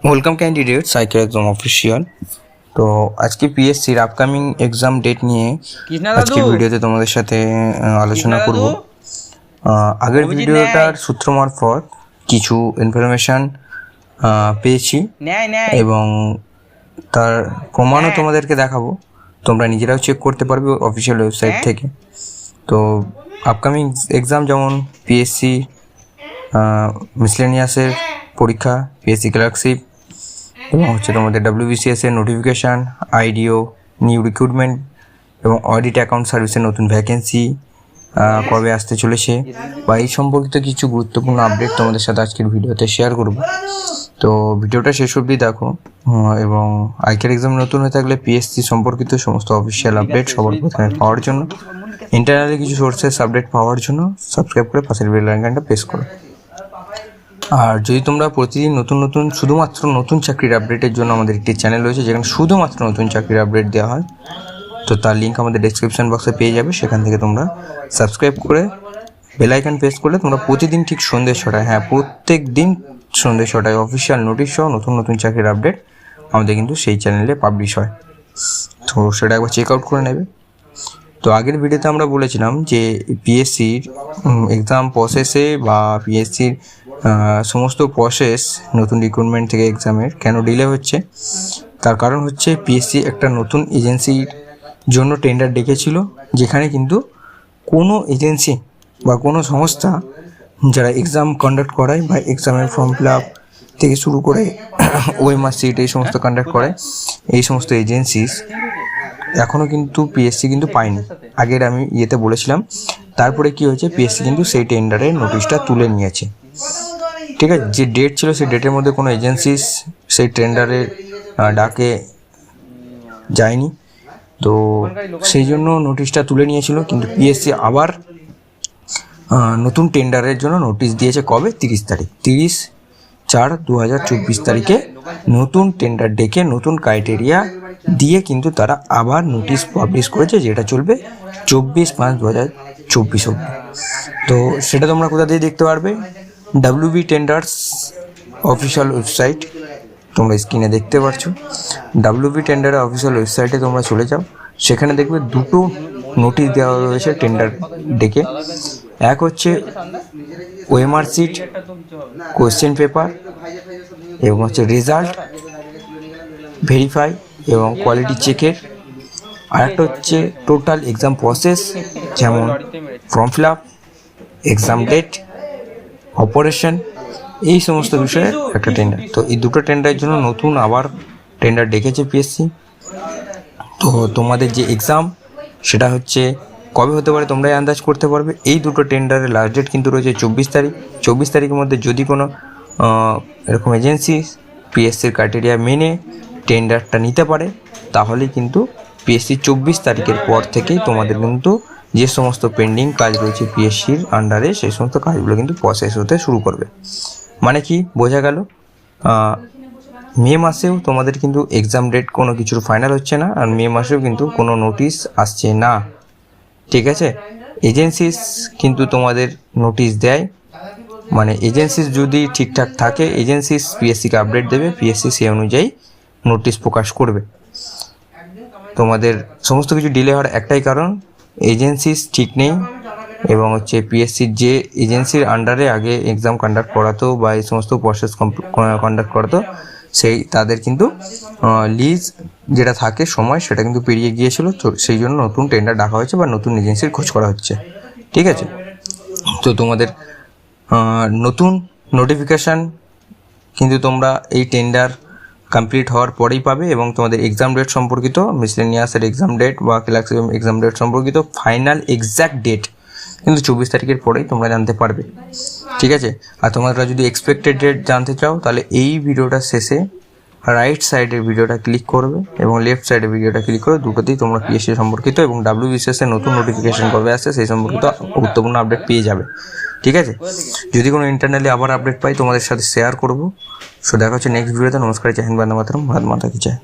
Welcome candidate cycle একদম official তো আজকে পিএসসির আপকামিং এক্সাম ডেট নিয়ে আজকে ভিডিওতে তোমাদের সাথে আলোচনা করব। আগের ভিডিওটার। সূত্র মারফত কিছু ইনফরমেশন পেয়েছি। এবং তার প্রমাণও হ্যাঁ। তোমাদেরকে দেখাবো। তোমরা নিজেরাও চেক করতে পারবে অফিসিয়াল ওয়েবসাইট হ্যাঁ। থেকে। তো আপকামিং এক্সাম যেমন পিএসসি মিসলেনিয়াসের পরীক্ষা পিএসসি ক্লার্কশিপ এবং হচ্ছে তোমাদের ডাব্লিউবিসিএস এর নোটিফিকেশান আইডিও নিউ রিক্রুটমেন্ট এবং অডিট অ্যাকাউন্ট সার্ভিসের নতুন ভ্যাকেন্সি কবে আসতে চলেছে বা এই সম্পর্কিত কিছু গুরুত্বপূর্ণ আপডেট তোমাদের সাথে আজকের ভিডিওতে শেয়ার করব। তো ভিডিওটা শেষ অবধি দেখো এবং আইকের এক্সাম নতুন হয়ে থাকলে পিএসসি সম্পর্কিত সমস্ত অফিসিয়াল আপডেট সবার প্রথমে পাওয়ার জন্য ইন্টারনালি কিছু সোর্সেস আপডেট পাওয়ার জন্য সাবস্ক্রাইব করে পাশের বেল আইকনটা প্রেস করো। আর যদি তোমরা প্রতিদিন নতুন নতুন, শুধুমাত্র নতুন চাকরির আপডেটের জন্য আমাদের একটি চ্যানেল রয়েছে, যেখানে শুধুমাত্র নতুন চাকরির আপডেট দেওয়া হয়, তো তার লিঙ্ক আমাদের ডেসক্রিপশন বক্সে পেয়ে যাবে। সেখান থেকে তোমরা সাবস্ক্রাইব করে বেলাইকান প্রেস করলে তোমরা প্রতিদিন ঠিক সন্ধ্যে ছটায় হ্যাঁ প্রত্যেক দিন সন্ধ্যে ছটায় অফিসিয়াল নোটিশ সহ নতুন নতুন চাকরির আপডেট আমাদের কিন্তু সেই চ্যানেলে পাবলিশ হয়। তো সেটা একবার চেক আউট করে নেবে। তো আগের ভিডিওতে আমরা বলেছিলাম যে পিএসসির এক্সাম প্রসেসে বা পিএসসির সমস্ত প্রসেস নতুন রিক্রুটমেন্ট থেকে এক্সামের কেন ডিলে হচ্ছে? তার কারণ হচ্ছে পিএসসি একটা নতুন এজেন্সির জন্য টেন্ডার ডেকেছিল, যেখানে কিন্তু কোনো এজেন্সি বা কোনো সংস্থা যারা এক্সাম কন্ডাক্ট করায় বা এক্সামের ফর্ম ফিল আপ থেকে শুরু করে ওএমআর সিট এই সমস্ত কন্ডাক্ট করে এই সমস্ত এজেন্সিস এখনও কিন্তু পিএসসি কিন্তু পায়নি। আগের আমি ইয়েতে বলেছিলাম, তারপরে কি হয়েছে? পিএসসি কিন্তু সেই টেন্ডারের নোটিশটা তুলে নিয়েছে। ঠিক আছে, যে ডেট ছিল সেই ডেটের মধ্যে কোনো এজেন্সিস সেই টেন্ডারের ডাকে যায়নি। তো সেই জন্য নোটিশটা তুলে নিয়েছিল, কিন্তু পিএসসি আবার নতুন টেন্ডারের জন্য নোটিশ দিয়েছে কবে? তিরিশ তারিখ। তিরিশ চার দু হাজার চব্বিশ তারিখে নতুন টেন্ডার ডেকে নতুন ক্রাইটেরিয়া দিয়ে কিন্তু তারা আবার নোটিশ পাবলিশ করেছে, যেটা চলবে চব্বিশ পাঁচ দু হাজার চব্বিশ অব্দি তো সেটা তোমরা কোথা দিয়ে দেখতে পারবে? ডাব্লিউবি টেন্ডার্স অফিসিয়াল ওয়েবসাইট তোমরা স্ক্রিনে দেখতে পাচ্ছ ডাব্লিউবি টেন্ডারের অফিসিয়াল ওয়েবসাইটে তোমরা চলে যাও। সেখানে দেখবে দুটো নোটিশ দেওয়া রয়েছে টেন্ডার ডেকে। এক হচ্ছে ওএমআর সিট কোয়েশ্চেন পেপার এবং হচ্ছে রেজাল্ট ভেরিফাই এবং কোয়ালিটি চেকের আর একটা হচ্ছে টোটাল এক্সাম প্রসেস যেমন form fill up exam date operation এই সমস্ত বিষয়ে একটা টেন্ডার তো এই দুটো টেন্ডারের জন্য নতুন আবার টেন্ডার ডেকেছে পিএসসি তো তোমাদের যে এক্সাম সেটা হচ্ছে কবে হতে পারে তোমরাই আন্দাজ করতে পারবে। এই দুটো টেন্ডারের লাস্ট ডেট কিন্তু রয়েছে চব্বিশ তারিখ। চব্বিশ তারিখের মধ্যে যদি কোনো এরকম এজেন্সি পিএসসির ক্রাইটেরিয়া মেনে টেন্ডারটা নিতে পারে, তাহলে কিন্তু পিএসসি চব্বিশ তারিখের পর থেকেই তোমাদের কিন্তু যে সমস্ত পেন্ডিং কাজ রয়েছে পিএসসির আন্ডারে সেই সমস্ত কাজগুলো কিন্তু প্রসেস হতে শুরু করবে। মানে কি? বোঝা গেল? মে মাসেও তোমাদের কিন্তু এক্সাম ডেট কোনো কিছুর ফাইনাল হচ্ছে না, আর মে মাসেও কিন্তু কোনো নোটিশ আসছে না। ঠিক আছে? এজেন্সিস কিন্তু তোমাদের নোটিশ দেয়। মানে এজেন্সিস যদি ঠিকঠাক থাকে এজেন্সিস পিএসসিকে আপডেট দেবে পিএসসি সেই অনুযায়ী নোটিশ প্রকাশ করবে। তোমাদের সমস্ত কিছু ডিলে হওয়ার একটাই কারণ এজেন্সিস ঠিক নেই এবং হচ্ছে পিএসসির যে এজেন্সির আন্ডারে আগে এক্সাম কন্ডাক্ট করাতো বা এই সমস্ত প্রসেস কন্ডাক্ট করাতো, সেই তাদের কিন্তু লিজ যেটা থাকে সময়, সেটা কিন্তু পেরিয়ে গিয়েছিল। তো সেই জন্য নতুন টেন্ডার ডাকা হয়েছে বা নতুন এজেন্সির খোঁজ করা হচ্ছে। ঠিক আছে? তো তোমাদের নতুন নোটিফিকেশান কিন্তু তোমরা এই টেন্ডার কমপ্লিট হওয়ার পরেই পাবে এবং তোমাদের এক্সাম ডেট সম্পর্কিত মিসলেনিয়াসের এক্সাম ডেট বা ক্লাস এক্সাম ডেট সম্পর্কিত ফাইনাল এক্স্যাক্ট ডেট কিন্তু চব্বিশ তারিখের পরেই তোমরা জানতে পারবে। ঠিক আছে? আর তোমরা যদি এক্সপেক্টেড ডেট জানতে চাও, তাহলে এই ভিডিওটা শেষে রাইট সাইডের ভিডিওটা ক্লিক করবে এবং লেফট সাইডের ভিডিওটা ক্লিক করে দুটোতেই তোমরা পিএসসি সম্পর্কিত এবং ডাব্লিউবিসিএস এর নতুন নোটিফিকেশন কবে আসছে সেই সম্পর্কিত গুরুত্বপূর্ণ আপডেট পেয়ে যাবে। ঠিক আছে? যদি কোনো ইন্টারনালি আবার আপডেট পাই, তোমাদের সাথে শেয়ার করব। সো দেখা হচ্ছে নেক্সট ভিডিওতে নমস্কার চাহিন বান্দা মাতরম। ভাত মাতা কি চায়